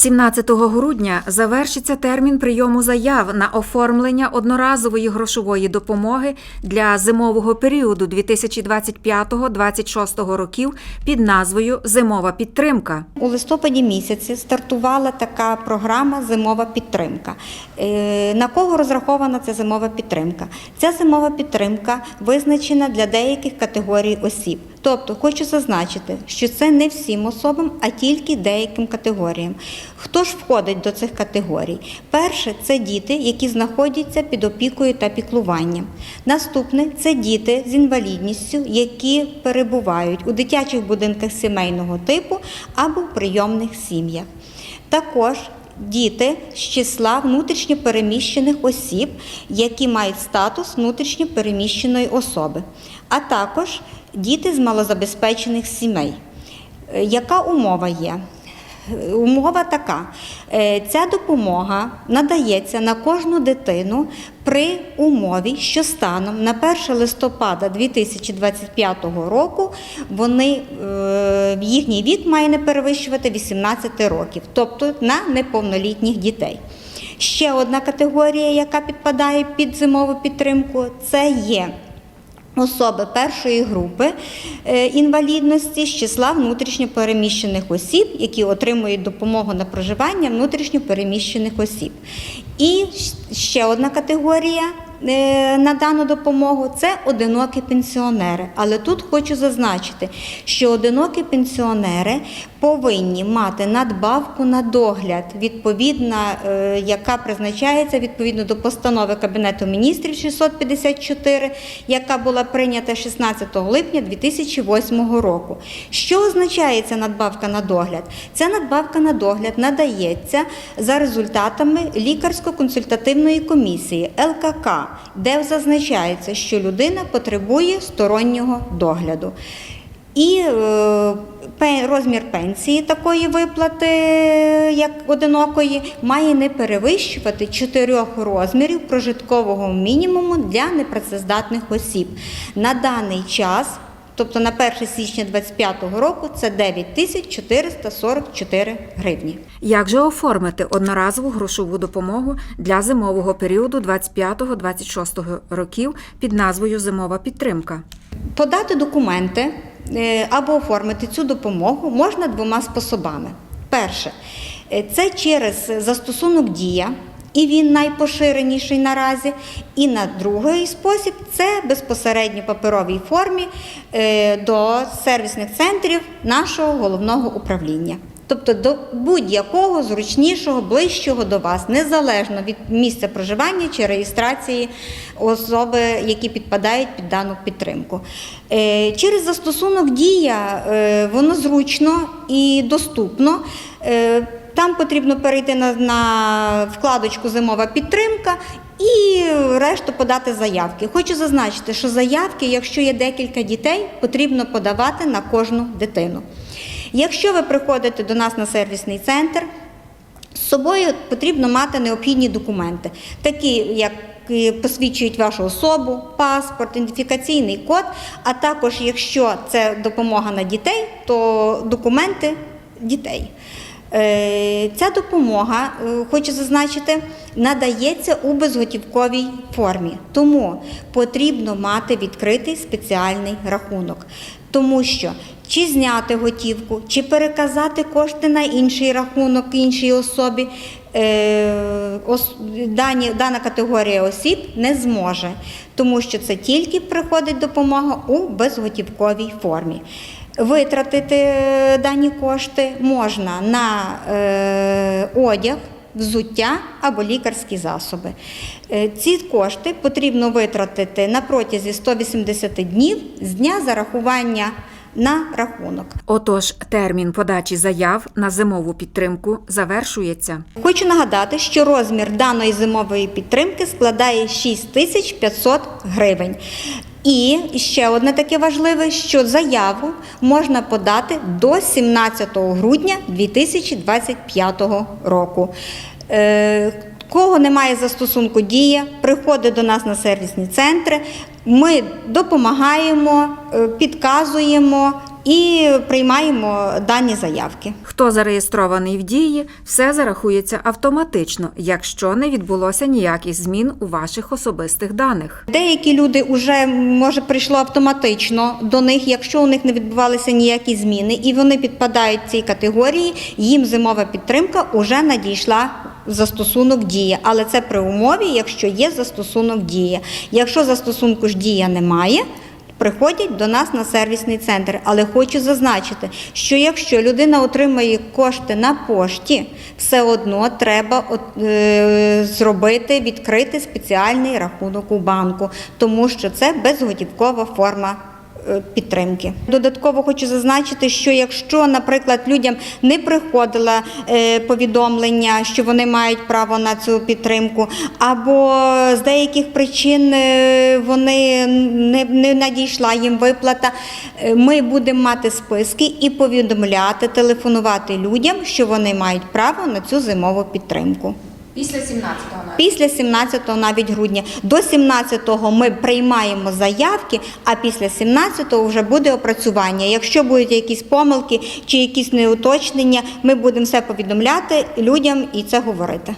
17 грудня завершиться термін прийому заяв на оформлення одноразової грошової допомоги для зимового періоду 2025-2026 років під назвою Зимова підтримка. У листопаді місяці стартувала така програма Зимова підтримка. Е, На кого розрахована ця зимова підтримка? Ця зимова підтримка визначена для деяких категорій осіб. Тобто хочу зазначити, що це не всім особам, а тільки деяким категоріям. Хто ж входить до цих категорій? Перше це діти, які знаходяться під опікою та піклуванням. Наступне це діти з інвалідністю, які перебувають у дитячих будинках сімейного типу або в прийомних сім'ях. Також діти з числа внутрішньопереміщених осіб, які мають статус внутрішньопереміщеної особи, а також діти з малозабезпечених сімей. Е, Яка умова є? Умова така: Е, ця допомога надається на кожну дитину при умові, що станом на 1 листопада 2025 року вони е, їхній вік має не перевищувати 18 років, тобто на неповнолітніх дітей. Ще одна категорія, яка підпадає під зимову підтримку, це є особи першої групи е, інвалідності з числа внутрішньопереміщених осіб, які отримують допомогу на проживання внутрішньопереміщених осіб. І ще одна категорія е, на дану допомогу це одинокі пенсіонери. Але тут хочу зазначити, що одинокі пенсіонери повинні мати надбавку на догляд, відповідна, е, яка призначається відповідно до постанови Кабінету міністрів 654, яка була прийнята 16 липня 2008 року. Що означає ця надбавка на догляд? Ця надбавка на догляд надається за результатами лікарсько-консультативної комісії ЛКК, де зазначається, що людина потребує стороннього догляду. І е, розмір пенсії такої виплати, як одинокої, має не перевищувати чотирьох розмірів прожиткового мінімуму для непрацездатних осіб. На даний час, тобто на 1 січня 2025 року, це 9 тисяч 444 гривні. Як же оформити одноразову грошову допомогу для зимового періоду 25-26 років під назвою Зимова підтримка? Подати документи е, або оформити цю допомогу можна двома способами. Перше, е, це через застосунок Дія, і він найпоширеніший наразі. І на другий спосіб це безпосередньо паперовій формі е, до сервісних центрів нашого головного управління. Тобто до будь-якого зручнішого, ближчого до вас, незалежно від місця проживання чи реєстрації особи, які підпадають під дану підтримку. Е, Через застосунок Дія е, воно зручно і доступно. Там потрібно перейти на, на вкладочку Зимова підтримка і решту подати заявки. Хочу зазначити, що заявки, якщо є декілька дітей, потрібно подавати на кожну дитину. Якщо ви приходите до нас на сервісний центр, з собою потрібно мати необхідні документи, такі як посвідчують вашу особу, паспорт, ідентифікаційний код, а також, якщо це допомога на дітей, то документи дітей. Е, Ця допомога, е, хочу зазначити, надається у безготівковій формі, тому потрібно мати відкритий спеціальний рахунок, тому що чи зняти готівку, чи переказати кошти на інший рахунок іншій особі, е, дані, дана категорія осіб не зможе, тому що це тільки приходить допомога у безготівковій формі. Витратити е, дані кошти можна на е, одяг, взуття або лікарські засоби. Е, Ці кошти потрібно витратити на протязі 180 днів з дня зарахування на рахунок. Отож, термін подачі заяв на зимову підтримку завершується. Хочу нагадати, що розмір даної зимової підтримки складає 6500 гривень. І ще одне таке важливе, що заяву можна подати до 17 грудня 2025 року. Кого немає застосунку дія, приходить до нас на сервісні центри. Ми допомагаємо, е, підказуємо і приймаємо дані заявки. Хто зареєстрований в дії, все зарахується автоматично, якщо не відбулося ніяких змін у ваших особистих даних. Деякі люди вже може прийшло автоматично до них, якщо у них не відбувалися ніякі зміни, і вони підпадають цій категорії, їм зимова підтримка вже надійшла. Застосунок дія, але це при умові, якщо є застосунок дія. Якщо застосунку ж дія немає, приходять до нас на сервісний центр. Але хочу зазначити, що якщо людина отримає кошти на пошті, все одно треба е, зробити, відкрити спеціальний рахунок у банку, тому що це безготівкова форма. Е, Підтримки додатково хочу зазначити, що якщо, наприклад, людям не приходило е, повідомлення, що вони мають право на цю підтримку, або з деяких причин е, вони не, не надійшла їм виплата, ми будемо мати списки і повідомляти, телефонувати людям, що вони мають право на цю зимову підтримку. Після 17-го Після 17 навіть грудня. До 17-го ми приймаємо заявки, а після 17-го вже буде опрацювання. Якщо будуть якісь помилки чи якісь неуточнення, ми будемо все повідомляти людям і це говорити.